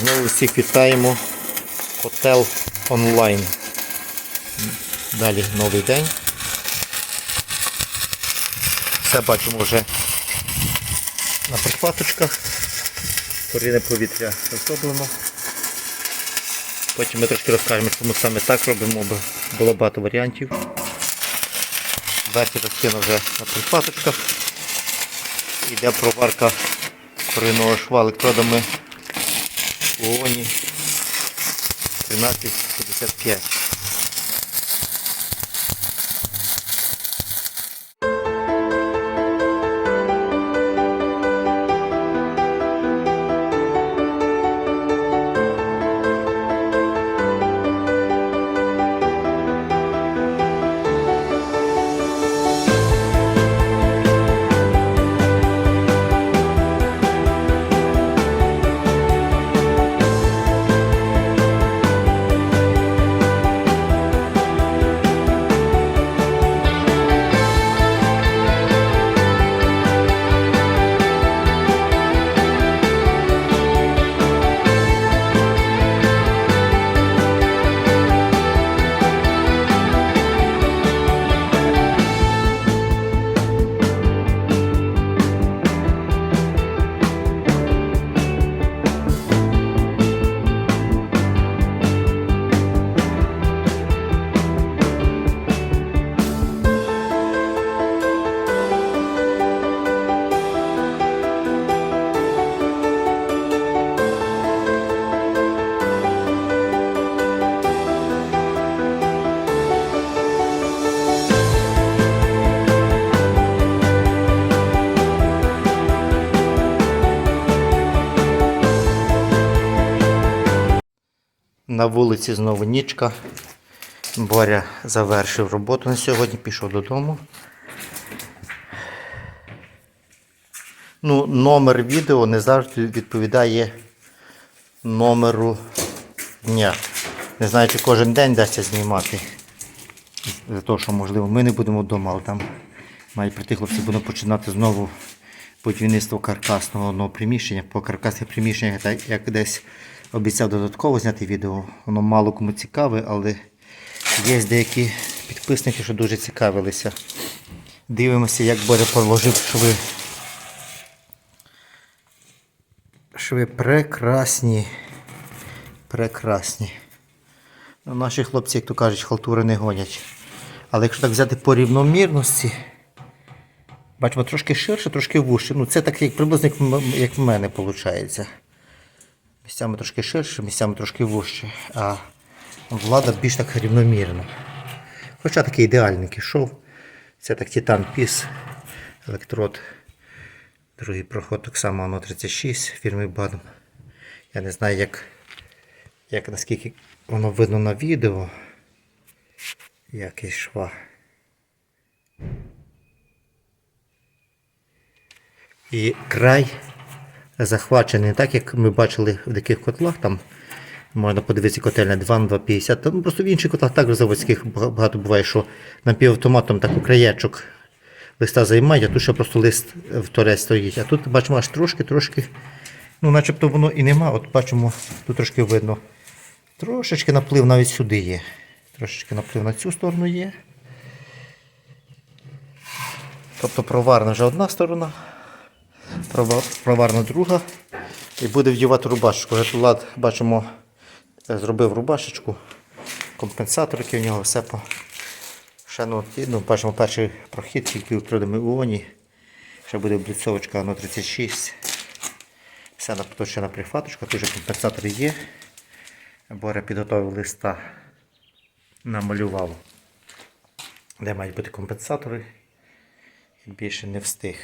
Знову всіх вітаємо. Хотел онлайн. Далі новий день. Все бачимо вже на прихваточках. Корінне повітря зроблено. Потім ми трошки розкажемо, чому саме так робимо, бо було багато варіантів. Верхня частина вже на прихваточках. Йде проварка корінного шва електродами у ООНі 1355. На вулиці знову нічка. Боря завершив роботу на сьогодні, пішов додому. Ну, номер відео не завжди відповідає номеру дня. Не знаю, чи кожен день дасться знімати. За того, що можливо ми не будемо вдома, але там мають прийти хлопці, будемо починати знову будівництво каркасного одного приміщення. По каркасних приміщеннях, як десь обіцяв додатково зняти відео. Воно мало кому цікаве, але є деякі підписники, що дуже цікавилися. Дивимося, як Боря положив шви. Шви прекрасні. Прекрасні. Ну, Наші хлопці, як то кажуть, халтури не гонять. Але якщо так взяти по рівномірності, бачимо трошки ширше, трошки вужче. Ну, це так як приблизно як в мене виходить. Місцями трошки ширше, місцями трошки вужче, а влада більш так рівномірно. Хоча такий ідеальний шов. Це так Титан Піс, електрод. Другий проход так само ано 36 фірми Бадом. Я не знаю, як, як наскільки воно видно на відео. Який шва. І край захвачений так, як ми бачили в таких котлах. Там можна подивитися котельня 2 на 250. Там просто в інших котлах також заводських багато буває, що напівавтоматом так краєчок листа займають, а тут ще просто лист в торець стоїть. А тут бачимо аж трошки-трошки, ну начебто воно і нема. От бачимо, тут трошки видно. Трошечки наплив навіть сюди є. Трошечки наплив на цю сторону є. Тобто проварна вже одна сторона, прова- проварна друга. І буде вдівати рубашечку. Влад, бачимо, е, зробив рубашечку, компенсатор, який в нього все по. Ще ну, бачимо перший прохід, тільки електродами іоні. Ще буде обліцовочка на 36. Все на- тут ще тут вже компенсатор є. Боря підготовив листа, намалював, де мають бути компенсатори. Більше не встиг.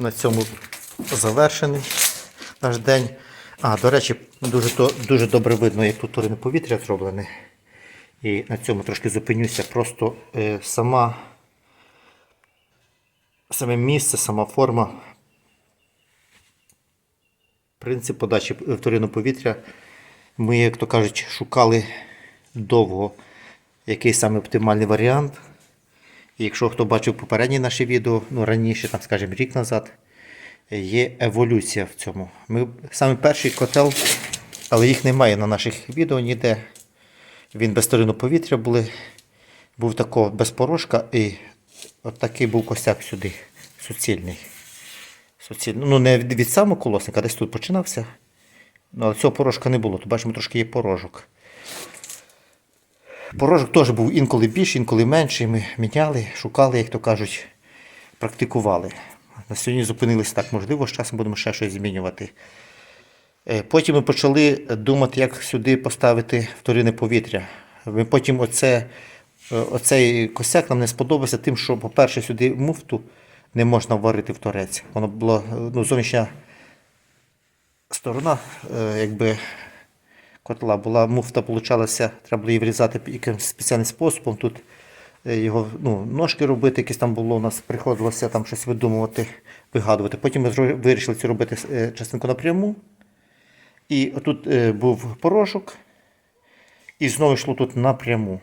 На цьому завершений наш день. А, до речі, дуже, дуже добре видно, як тут турине повітря зроблене. І на цьому трошки зупинюся. Просто е, сама, саме місце, сама форма, принцип подачі вторинного повітря. Ми, як то кажуть, шукали довго, який саме оптимальний варіант. Якщо хто бачив попередні наші відео, ну раніше, там, скажімо, рік назад, є еволюція в цьому. Ми саме перший котел, але їх немає на наших відео ніде. Він без сторину повітря були, був такого без порошка і от такий був косяк сюди, суцільний. суцільний. Ну, не від, самого колосника, десь тут починався. Ну, але цього порожка не було. Тут бачимо, трошки є порожок. Порожок теж був інколи більший, інколи менший. Ми міняли, шукали, як то кажуть, практикували. На сьогодні зупинилися так, можливо, з часом будемо ще щось змінювати. Е, Потім ми почали думати, як сюди поставити вторинне повітря. Ми потім оце, е, оцей косяк нам не сподобався тим, що, по-перше, сюди муфту не можна варити в торець. Воно було е, ну, зовнішня сторона, якби котла була, муфта получалася, треба було її врізати якимось спеціальним способом. Тут е, його ну, ножки робити, якесь там було, у нас приходилося там щось видумувати, вигадувати. Потім ми вирішили це робити е, частинку напряму. І отут е, був порошок, і знову йшло тут напряму.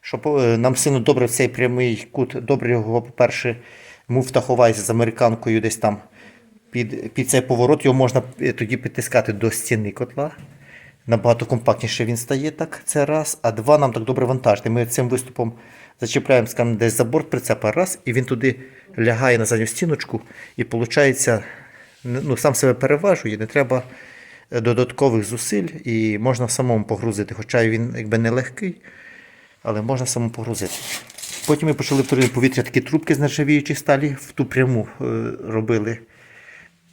Щоб нам сильно добре цей прямий кут, добре його, по-перше, муфта ховається з американкою десь там під, під цей поворот, його можна тоді підтискати до стіни котла. Набагато компактніше він стає так, це раз. А два нам так добре вантажити. Ми цим виступом зачіпляємо скажімо, десь за борт прицепа, раз, і він туди лягає на задню стіночку, і виходить, ну, сам себе переважує, не треба е, додаткових зусиль, і можна самому погрузити. Хоча він якби не легкий, але можна самому погрузити. Потім ми почали повітря такі трубки з нержавіючої сталі, в ту пряму е, робили.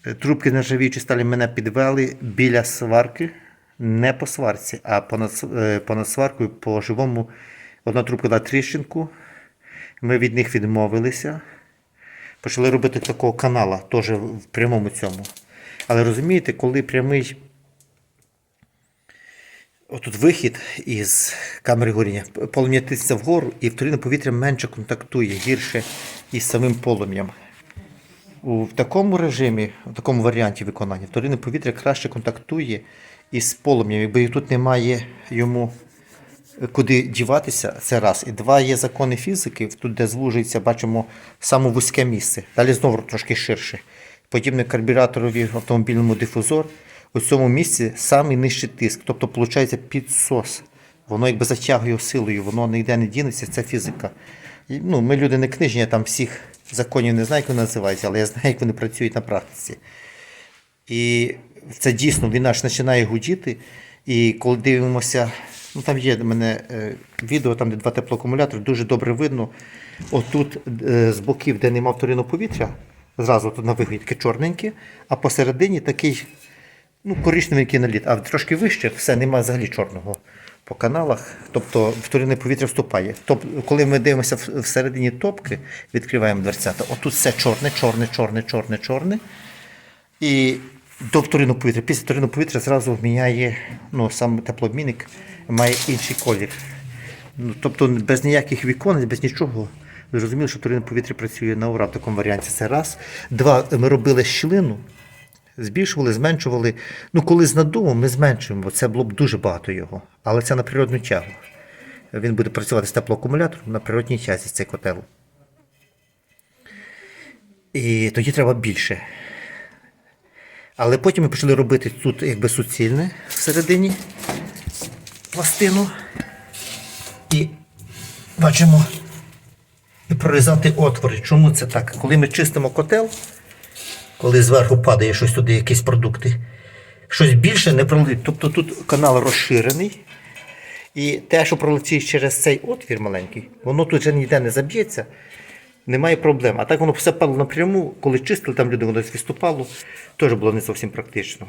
Е, Трубки з нержавіючої сталі мене підвели біля сварки, не по сварці, а понад, е, понад сваркою по живому. Одна трубка дала тріщинку. Ми від них відмовилися. Почали робити такого канала, теж в прямому цьому. Але розумієте, коли прямий отут вихід із камери горіння, полум'я тисне вгору, і вторинне повітря менше контактує гірше із самим полум'ям. В такому режимі, в такому варіанті виконання, вторинне повітря краще контактує із полум'ям. Якби тут немає йому куди діватися, це раз. І два є закони фізики, тут, де звужується, бачимо саме вузьке місце. Далі знову трошки ширше. Подібне карбюраторові автомобільному дифузор. У цьому місці самий нижчий тиск, тобто виходить підсос. Воно якби затягує силою, воно ніде не дінеться, це фізика. І, ну, ми люди не книжні, я там всіх законів не знаю, як вони називаються, але я знаю, як вони працюють на практиці. І це дійсно він аж починає гудіти. І коли дивимося, ну там є в мене е, відео, там де два теплоакумулятори, дуже добре видно. Отут е, з боків, де нема вторинного повітря, зразу тут на вигляді таке чорненьке, а посередині такий ну, коричневенький наліт, а трошки вище все, немає взагалі чорного по каналах. Тобто вторинне повітря вступає. Тобто, коли ми дивимося всередині топки, відкриваємо дверцята, отут все чорне, чорне, чорне, чорне, чорне. І до вторинного повітря. Після вторинного повітря зразу міняє, ну, сам теплообмінник має інший колір. Ну, тобто без ніяких вікон, без нічого. Ви зрозуміли, що вторинне повітря працює на ура в такому варіанті. Це раз. Два, ми робили щілину, збільшували, зменшували. Ну, коли з надувом ми зменшуємо, бо це було б дуже багато його. Але це на природну тягу. Він буде працювати з теплоакумулятором на природній тязі цей котел. І тоді треба більше. Але потім ми почали робити тут якби суцільне всередині пластину. І бачимо, прорізати отвори. Чому це так? Коли ми чистимо котел, коли зверху падає щось туди, якісь продукти, щось більше не пролетить. Тобто тут канал розширений. І те, що пролетить через цей отвір маленький, воно тут вже ніде не заб'ється, немає проблем. А так воно все падало напряму, коли чистили, там люди воно десь відступало, теж було не зовсім практично.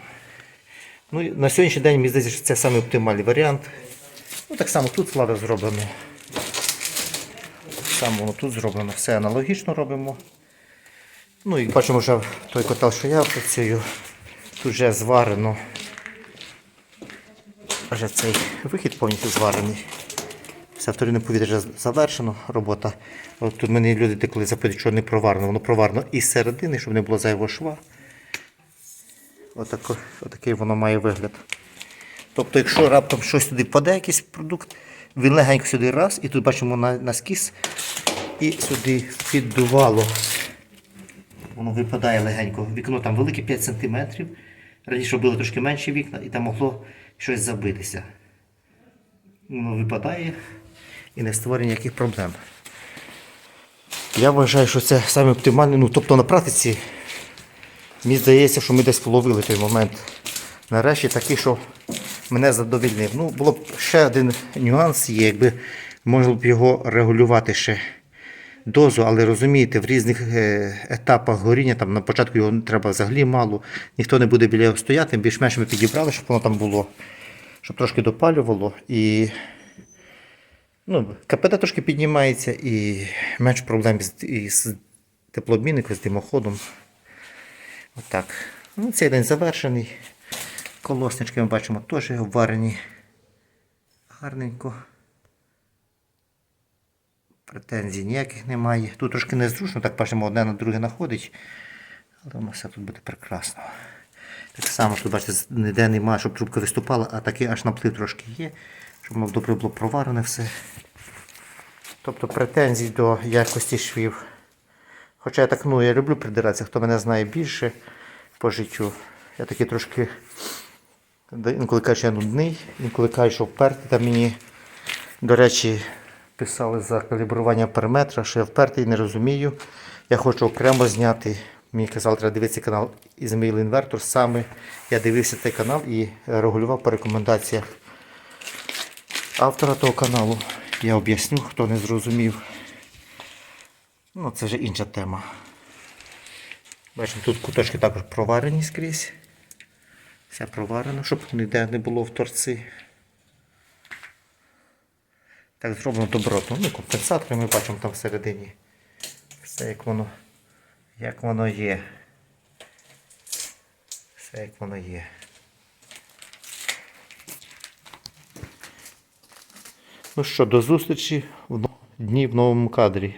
Ну, на сьогоднішній день мені здається, що це саме оптимальний варіант. Ну, так само тут влада зроблено. Так воно тут зроблено. Все аналогічно робимо. Ну і бачимо вже той котел, що я працюю. Тут вже зварено. Вже цей вихід повністю зварений. Все вторинне повітря завершено, робота. От тут мене люди деколи запитують, що не проварено. Воно проварено із середини, щоб не було зайвого шва. Отако, отакий воно має вигляд. Тобто, якщо раптом щось туди впаде, якийсь продукт, він легенько сюди раз, і тут бачимо на, на скіс, і сюди піддувало. воно випадає легенько. Вікно там велике 5 см. Раніше робили трошки менші вікна і там могло щось забитися. Воно випадає і не створює ніяких проблем. Я вважаю, що це саме оптимальне. Ну, тобто на практиці мені здається, що ми десь половили той момент. Нарешті такий, що мене задовільнив. Ну, було б ще один нюанс є, якби можна б його регулювати ще дозу, але розумієте, в різних е, етапах горіння, там на початку його треба взагалі мало, ніхто не буде біля його стояти, більш-менш ми підібрали, щоб воно там було, щоб трошки допалювало. І ну, КПД трошки піднімається і менш проблем з, із теплообмінником, з димоходом. Отак. Ну, цей день завершений. Колоснички ми бачимо теж обварені гарненько. Претензій ніяких немає. Тут трошки незручно, так бачимо, одне на друге находить. Але воно все тут буде прекрасно. Так само, тут бачите, ніде немає, щоб трубка виступала, а таки аж наплив трошки є, щоб воно добре було проварене все. Тобто претензій до якості швів. Хоча я так, ну, я люблю придиратися, хто мене знає більше по життю. Я такий трошки інколи кажу, що я нудний, інколи кажу, що впертий. Там мені, до речі, писали за калібрування периметра, що я впертий, не розумію. Я хочу окремо зняти. Мені казали, треба дивитися канал Ізмаїл Інвертор. Саме я дивився цей канал і регулював по рекомендаціях автора того каналу. Я об'ясню, хто не зрозумів. Ну, це вже інша тема. Бачимо, тут куточки також проварені скрізь. Все проварено, щоб ніде не було в торці. Так зроблено добротно. Ну, компенсатори ми бачимо там всередині. Все як воно, як воно є. Все як воно є. Ну що, до зустрічі в дні в новому кадрі.